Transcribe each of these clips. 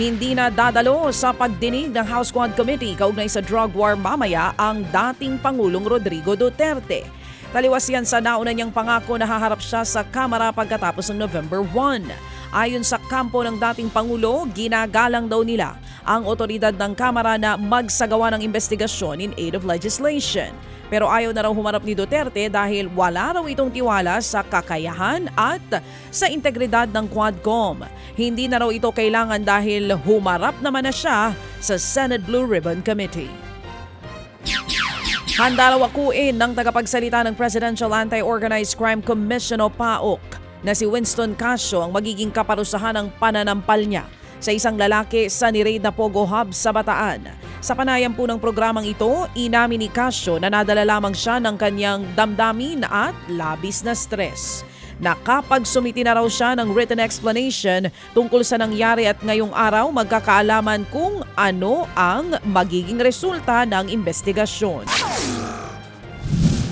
Hindi na dadalo sa pagdinig ng House Quad Committee kaugnay sa drug war mamaya ang dating Pangulong Rodrigo Duterte. Taliwas yan sa nauna niyang pangako na haharap siya sa Kamara pagkatapos ng November 1. Ayon sa kampo ng dating Pangulo, ginagalang daw nila ang otoridad ng Kamara na magsagawa ng investigasyon in aid of legislation. Pero ayaw na raw humarap ni Duterte dahil wala raw itong tiwala sa kakayahan at sa integridad ng Quadcom. Hindi na raw ito kailangan dahil humarap naman na siya sa Senate Blue Ribbon Committee. Handa raw akuin ng tagapagsalita ng Presidential Anti-Organized Crime Commission o PAOK na si Winston Casio ang magiging kaparusahan ng pananampal niya sa isang lalaki sa niraid na Pogo Hub sa Bataan. Sa panayam po ng programang ito, inamin ni Casio na nadala lamang siya ng kanyang damdamin at labis na stress. Nakapagsumiti na raw siya ng written explanation tungkol sa nangyari at ngayong araw magkakaalaman kung ano ang magiging resulta ng investigasyon.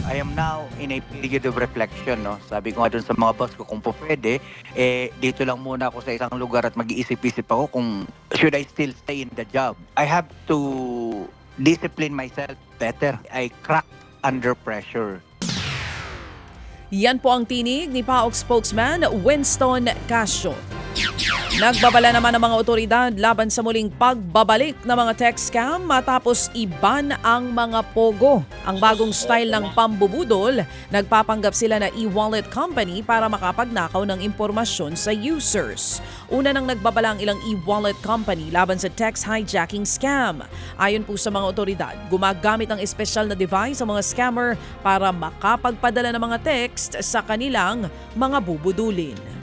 I am now in a period of reflection, no? Sabi ko nga dun sa mga boss ko, kung po pwede, eh, dito lang muna ako sa isang lugar at mag-iisip-isip ako kung should I still stay in the job. I have to discipline myself better. I cracked under pressure. Yan po ang tinig ni PAOK spokesman Winston Casio. Nagbabala naman ang mga otoridad laban sa muling pagbabalik ng mga text scam matapos iban ang mga pogo. Ang bagong style ng pambubudol, nagpapanggap sila na e-wallet company para makapagnakaw ng impormasyon sa users. Una nang nagbabala ang ilang e-wallet company laban sa text hijacking scam. Ayon po sa mga otoridad, gumagamit ng espesyal na device ang mga scammer para makapagpadala ng mga text sa kanilang mga bubudulin.